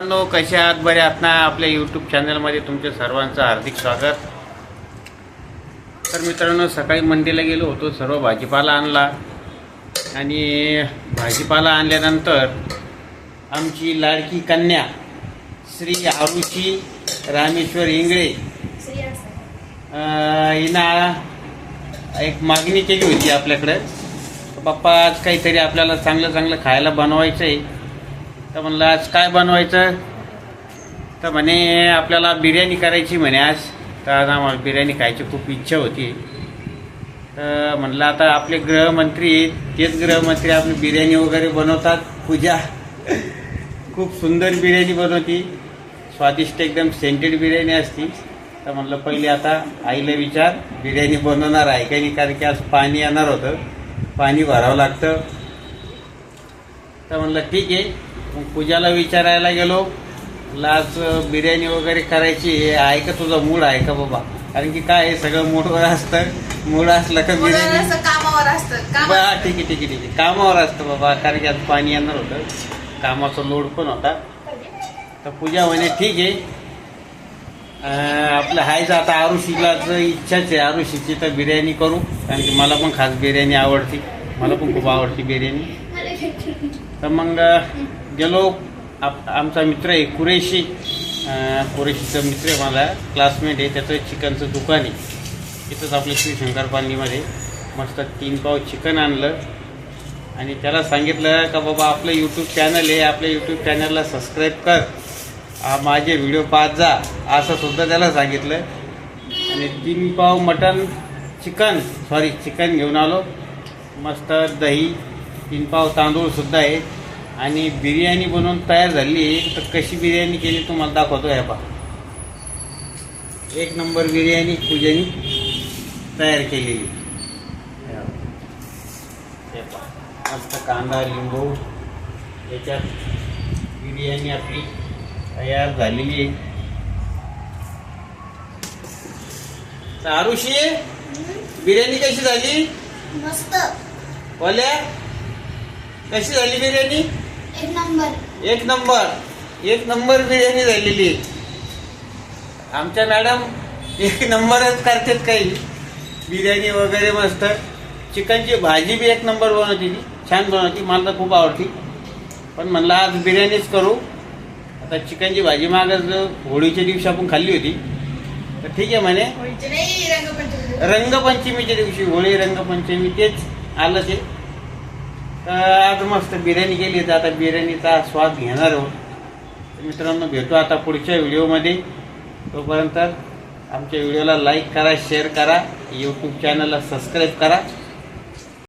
मित्रांनो कसे आहात? बरे आहात ना? आपल्या यूट्यूब चॅनलमध्ये तुमच्या सर्वांचं हार्दिक स्वागत. तर मित्रांनो सकाळी मंडीला गेलो होतो सर्व भाजीपाला आणला. आणि भाजीपाला आणल्यानंतर आमची लाडकी कन्या श्री आरुची रामेश्वर इंगळे हिना एक मागणी केली होती आपल्याकडं. पप्पा आज काहीतरी आपल्याला चांगलं चांगलं खायला बनवायचं आहे तर म्हणलं आज काय बनवायचं? तर म्हणे आपल्याला बिर्याणी करायची म्हणे आज. तर आज आम्हाला बिर्याणी खायची खूप इच्छा होती. तर म्हणलं आता आपले गृहमंत्री तेच गृहमंत्री आपली बिर्याणी वगैरे बनवतात. पूजा. खूप सुंदर बिर्याणी बनवती. स्वादिष्ट एकदम सेंटेड बिर्याणी असती. तर म्हणलं पहिले आता आईला विचार बिर्याणी बनवणार आहे का नाही? कारण की आज पाणी येणार होतं. पाणी भरावं लागतं. तर म्हणलं ठीक आहे. मग पूजाला विचारायला गेलो. आज बिर्याणी वगैरे करायची आहे आहे का तुझा मूड आहे का बाबा? कारण की काय सगळं मूडवर असतं. मूड असलं का बिर्याणी? असं कामावर असतं. काम बा ठीक आहे ठीक आहे ठीक आहे. कामावर असतं बाबा कारण की आज पाणी येणार होतं. कामाचा लोड पण होता. तर पूजा म्हणे ठीक आहे. अं, आपलं हायचं आता आरुषीलाच इच्छाच आहे. आरुषीची तर बिर्याणी करू. कारण की मला पण खास बिर्याणी आवडते. मला पण खूप आवडते बिर्याणी. तर मग अं, गेलो. आप आमचा मित्र आहे कुरेशी. कुरेशीचा मित्र आहे मला. क्लासमेट आहे. त्याचं चिकनचं दुकान आहे. तिथंच आपल्या शिवशंकर पालीमध्ये मस्त तीन पाव चिकन आणलं. आणि त्याला सांगितलं का बाबा आपलं यूट्यूब चॅनल आहे. आपल्या यूट्यूब चॅनलला सबस्क्राईब कर. आ, माझे व्हिडिओ पाहत जा. असं सुद्धा त्याला सांगितलं. आणि तीन पाव मटन चिकन सॉरी चिकन घेऊन आलो. मस्त दही तीन पाव तांदूळसुद्धा आहे. आणि बिर्याणी बनवून तयार झाली तर कशी बिर्याणी केली तुम्हाला दाखवतो ह्या पा एक नंबर बिर्याणी पूजानी तयार केलेली. मस्त कांदा लिंबू याच्यात बिर्याणी आपली तयार झालेली आहे. आरुषी बिर्याणी कशी झाली? मस्त. बोल्या कशी झाली बिर्याणी? एक नंबर. एक नंबर. एक नंबर बिर्याणी झालेली. आहे आमच्या मॅडम एक नंबरच करतात काही. बिर्याणी वगैरे मस्त. चिकनची भाजी बी एक नंबर बनवते ती. छान बनवते. मला तर खूप आवडती. पण म्हणलं आज बिर्याणीच करू. आता चिकनची भाजी मागच होळीच्या दिवशी आपण खाल्ली होती. तर ठीक आहे म्हणे. रंगपंचमीच्या दिवशी होळी रंगपंचमी तेच आलं ते. तर आज मस्त बिर्याणी केली तर आता बिर्याणीचा स्वाद घेणार आहोत. मित्रांनो भेटू आता पुढच्या व्हिडिओमध्ये. तोपर्यंत आमच्या व्हिडिओला लाईक करा शेअर करा. यूट्यूब चॅनलला सबस्क्राईब करा.